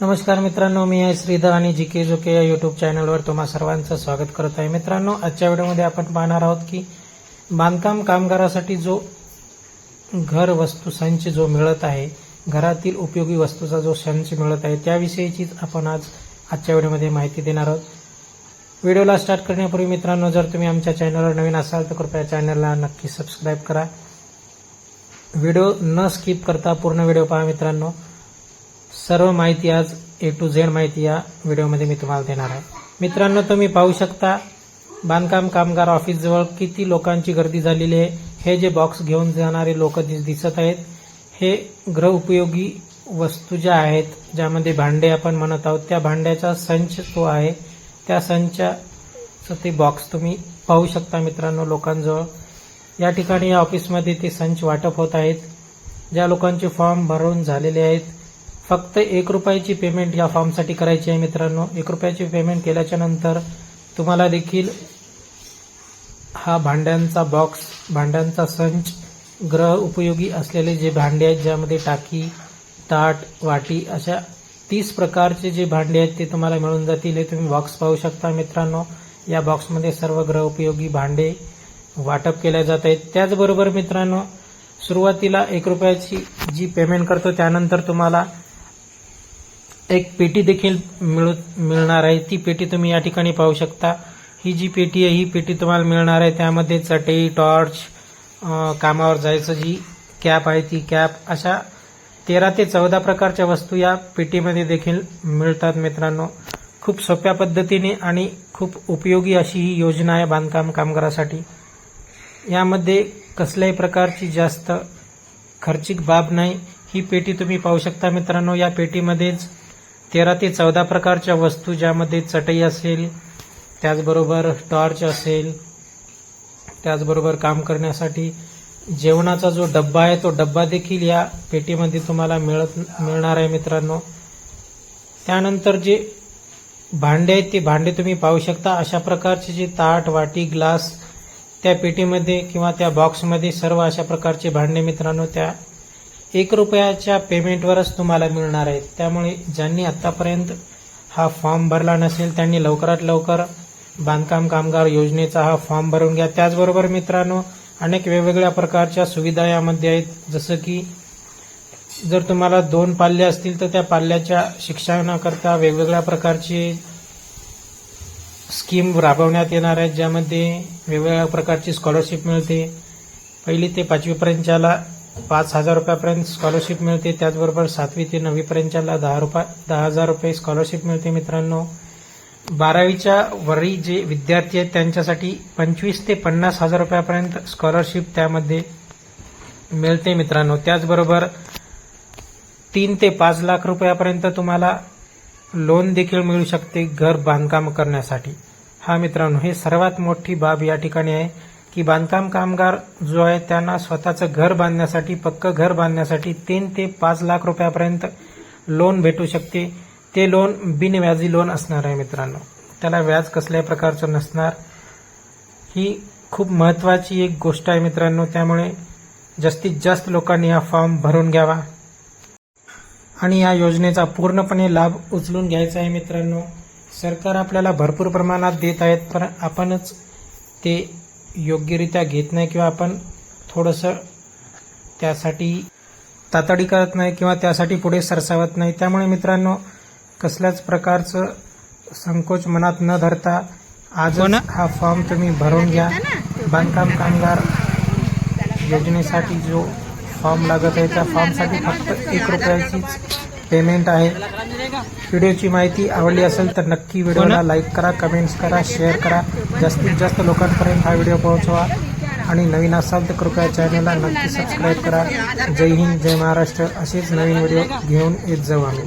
नमस्कार मित्रांनो मी आहे श्रीधर आणि जी के जोके या युट्यूब चॅनलवर तुम्हा सर्वांचं स्वागत करत आहे. मित्रांनो आजच्या व्हिडिओमध्ये आपण पाहणार आहोत की बांधकाम कामगारासाठी जो घर वस्तू संच जो मिळत आहे घरातील उपयोगी वस्तूचा जो संच मिळत आहे त्याविषयीचीच आपण आज आजच्या व्हिडिओमध्ये माहिती देणार आहोत. व्हिडिओला स्टार्ट करण्यापूर्वी मित्रांनो जर तुम्ही आमच्या चॅनलवर नवीन असाल तर कृपया चॅनलला नक्की सबस्क्राईब करा. व्हिडिओ न स्किप करता पूर्ण व्हिडिओ पहा मित्रांनो. सर्व माहिती आज ए टू झेड माहिती या व्हिडिओमध्ये मी तुम्हाला देणार आहे. मित्रांनो तुम्ही पाहू शकता बांधकाम कामगार ऑफिसजवळ किती लोकांची गर्दी झालेली आहे. हे जे बॉक्स घेऊन जाणारे लोक दिसत आहेत हे गृहउपयोगी वस्तू ज्या आहेत ज्यामध्ये भांडे आपण म्हणत आहोत त्या भांड्याचा संच तो आहे त्या संचाचं ते बॉक्स तुम्ही पाहू शकता मित्रांनो लोकांजवळ. या ठिकाणी या ऑफिसमध्ये ते संच वाटप होत आहेत. ज्या लोकांचे फॉर्म भरून झालेले आहेत फक्त एक रुपयाची पेमेंट या फॉर्मसाठी करायची आहे मित्रांनो. एक रुपयाची पेमेंट केल्याच्यानंतर तुम्हाला देखील हा भांड्यांचा बॉक्स भांड्यांचा संच ग्रह उपयोगी असलेले जे भांडे आहेत ज्यामध्ये टाकी ताट वाटी अशा तीस प्रकारचे जे भांडे आहेत ते तुम्हाला मिळून जातील. हे तुम्ही बॉक्स पाहू शकता मित्रांनो. या बॉक्समध्ये सर्व ग्रह उपयोगी भांडे वाटप केल्या जात आहेत. त्याचबरोबर मित्रांनो सुरुवातीला एक रुपयाची जी पेमेंट करतो त्यानंतर तुम्हाला एक पेटी देखील मिळू मिळणार आहे. ती पेटी तुम्ही या ठिकाणी पाहू शकता. ही जी पेटी आहे ही पेटी तुम्हाला मिळणार आहे. त्यामध्ये चटई टॉर्च कामावर जायचं जी कॅप आहे ती कॅप अशा तेरा ते चौदा प्रकारच्या वस्तू या पेटीमध्ये देखील मिळतात मित्रांनो. खूप सोप्या पद्धतीने आणि खूप उपयोगी अशी ही योजना आहे बांधकाम कामगारासाठी. यामध्ये कसल्याही प्रकारची जास्त खर्चिक बाब नाही. ही पेटी तुम्ही पाहू शकता मित्रांनो. या पेटीमध्येच तेरा ते चौदा प्रकारच्या वस्तू ज्यामध्ये चटई असेल त्याचबरोबर टॉर्च असेल त्याचबरोबर काम करण्यासाठी जेवणाचा जो डब्बा आहे तो डब्बा देखील या पेटीमध्ये तुम्हाला मिळत मिळणार आहे मित्रांनो. त्यानंतर जे भांडे आहेत ते भांडे तुम्ही पाहू शकता. अशा प्रकारचे जे ताट वाटी ग्लास त्या पेटीमध्ये किंवा त्या बॉक्समध्ये सर्व अशा प्रकारचे भांडे मित्रांनो त्या एक रुपयाच्या पेमेंटवरच तुम्हाला मिळणार आहेत त्यामुळे ज्यांनी आतापर्यंत हा फॉर्म भरला नसेल त्यांनी लवकरात लवकर बांधकाम कामगार योजनेचा हा फॉर्म भरून घ्या. त्याचबरोबर मित्रांनो अनेक वेगवेगळ्या प्रकारच्या सुविधा यामध्ये आहेत. जसं की जर तुम्हाला दोन पाल्य असतील तर त्या पाल्याच्या शिक्षणाकरता वेगवेगळ्या प्रकारची स्कीम राबवण्यात येणार आहेत ज्यामध्ये वेगवेगळ्या प्रकारची स्कॉलरशिप मिळते. पहिली ते पाचवीपर्यंतच्याला पाच हजार रुपयापर्यंत स्कॉलरशिप मिळते. त्याचबरोबर सातवी ते नववीपर्यंतच्याला दहा रुपये दहा हजार रुपये स्कॉलरशिप मिळते मित्रांनो. बारावीच्या वरी जे विद्यार्थी आहेत त्यांच्यासाठी पंचवीस ते पन्नास हजार रुपयापर्यंत स्कॉलरशिप त्यामध्ये मिळते मित्रांनो. त्याचबरोबर तीन ते पाच लाख रुपयापर्यंत तुम्हाला लोन देखील मिळू शकते घर बांधकाम करण्यासाठी. हा मित्रांनो हे सर्वात मोठी बाब या ठिकाणी आहे. की बांधकाम कामगार जो आहे त्यांना स्वतःचं घर बांधण्यासाठी पक्क घर बांधण्यासाठी तीन ते पाच लाख रुपयापर्यंत लोन भेटू शकते. ते लोन बिनव्याजी लोन असणार आहे मित्रांनो. त्याला व्याज कसल्याही प्रकारचं नसणार. ही खूप महत्वाची एक गोष्ट आहे मित्रांनो. त्यामुळे जास्तीत जास्त लोकांनी हा फॉर्म भरून घ्यावा. आणि या योजनेचा पूर्णपणे लाभ उचलून घ्यायचा आहे मित्रांनो. सरकार आपल्याला भरपूर प्रमाणात देत आहेत पण आपणच ते योग्यरित्या घेत नाही किंवा आपण थोडंसं त्यासाठी तातडी करत नाही किंवा त्यासाठी पुढे सरसावत नाही. त्यामुळे मित्रांनो कसल्याच प्रकारचं संकोच मनात न धरता आज हा फॉर्म तुम्ही भरून घ्या. बांधकाम कामगार योजनेसाठी जो फॉर्म लागत आहे त्या फॉर्मसाठी फक्त एक रुपयाचीच पेमेंट आहे. व्हिडिओची माहिती आवडली असेल तर नक्की व्हिडिओला लाईक करा कमेंट्स करा शेअर करा. जास्तीत जास्त लोकांपर्यंत हा व्हिडिओ पोहोचवा. आणि नवीन असाल तर कृपया चॅनलला नक्की सबस्क्राईब करा. जय हिंद जय महाराष्ट्र. असेच नवीन व्हिडिओ घेऊन येत जाऊ आम्ही.